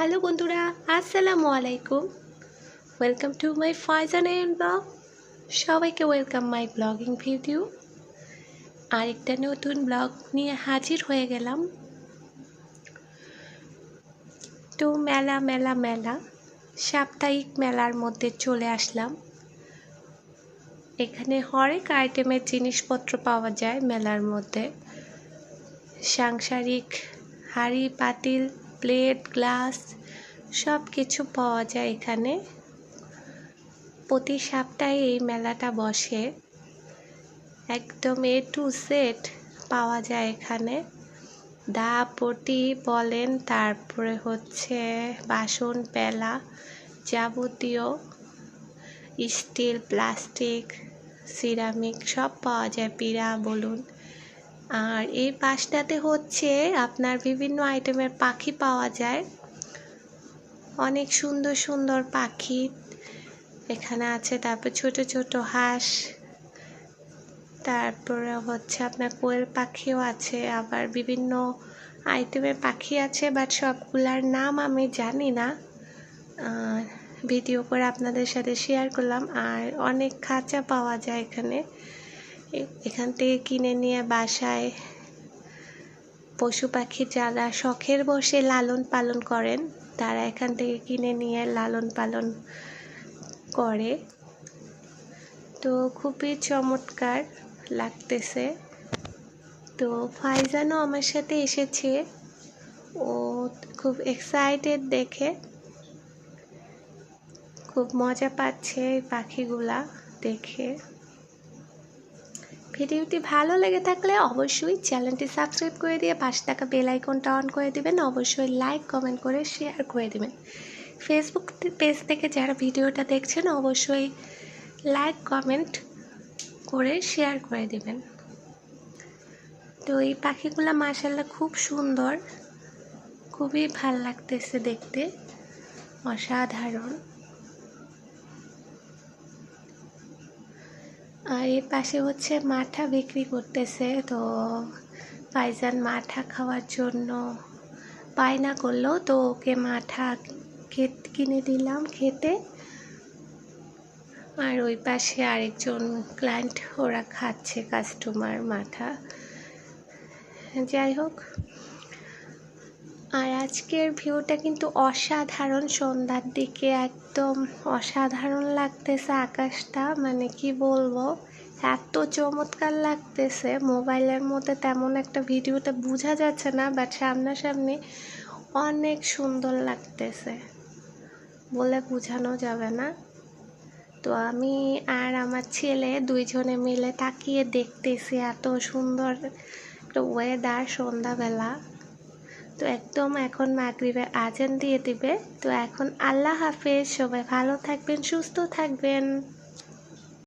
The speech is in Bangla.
হ্যালো বন্ধুরা, আসসালামু আলাইকুম। Welcome to my Faizan and blog সবাইকে ওয়েলকাম মাই ব্লগিং ভিডিও আরেকটা নতুন ব্লগ নিয়ে হাজির হয়ে গেলাম। তো মেলা মেলা মেলা, সাপ্তাহিক মেলার মধ্যে চলে আসলাম। এখানে হরেক আইটেমের জিনিসপত্র পাওয়া যায় মেলার মধ্যে। সাংসারিক হাঁড়ি, পাতিল প্লেট, গ্লাস সব কিছু পাওয়া যায় এখানে। প্রতি সপ্তাহে এই মেলাটা বসে। একদম এ টু সেট পাওয়া যায় এখানে। দা পটি বলেন, তারপরে হচ্ছে বাসন পেলা যাবতীয় স্টিল, প্লাস্টিক, সিরামিক সব পাওয়া যায়। পিড়া, বলুন। আর এই পাশটাতে হচ্ছে আপনার বিভিন্ন আইটেমের পাখি পাওয়া যায়। অনেক সুন্দর সুন্দর পাখি। এখানে আছে তারপর ছোট ছোট হাঁস। তারপরে হচ্ছে আপনার কোয়েল পাখিও আছে। আবার বিভিন্ন আইটেমের পাখি আছে বাট সবগুলার নাম আমি জানি না। ভিডিও করে আপনাদের সাথে শেয়ার করলাম। আর অনেক খাঁচা পাওয়া যায় এখানে। এখান থেকে কিনে নিয়ে বাসায় পশু পাখি যারা শখের বসে লালন পালন করেন, তারা এখান থেকে কিনে নিয়ে লালন পালন করে। তো খুবই চমৎকার লাগতেছে। তো ফাইজানও আমার সাথে এসেছে। ও খুব এক্সাইটেড দেখে। খুব মজা পাচ্ছে পাখিগুলা দেখে। ভিডিওটি ভালো লেগে থাকলে অবশ্যই চ্যানেলটি সাবস্ক্রাইব করে দিয়ে পাশে থাকা বেল আইকনটা অন করে দিবেন। অবশ্যই লাইক, কমেন্ট করে শেয়ার করে দিবেন। ফেসবুক পেজ থেকে যারা ভিডিওটা দেখছেন, অবশ্যই লাইক, কমেন্ট করে শেয়ার করে দিবেন। তো এই পাখিগুলো মাসাল্লাহ খুব সুন্দর। খুবই ভালো লাগতেছে দেখতে। অসাধারণ। আর এর পাশে হচ্ছে মাঠা বিক্রি করতেছে। তো পাইজান মাঠা খাওয়ার জন্য বায়না করল। তো ওকে মাঠা কিনে দিলাম খেতে। আর ওই পাশে আরেকজন ক্লায়েন্ট ওরা খাচ্ছে কাস্টমার মাঠা। যাই হোক। আর আজকের ভিউটা কিন্তু অসাধারণ সন্ধ্যার দিকে, একদম অসাধারণ লাগতেছে আকাশটা। মানে কি বলব, এত চমৎকার লাগতেছে। মোবাইলের মধ্যে তেমন একটা ভিডিওতে বোঝা যাচ্ছে না বাট সামনাসামনি অনেক সুন্দর লাগতেছে। বলে বোঝানো যাবে না। তো আমি আর আমার ছেলে দুইজনে মিলে তাকিয়ে দেখতেছি এত সুন্দর একটা ওয়েদার সন্ধ্যাবেলা। তো একদম এখন মাগরিবের আজান দিয়ে দিবে। তো এখন আল্লাহ হাফেজ, সবাই ভালো থাকবেন, সুস্থ থাকবেন।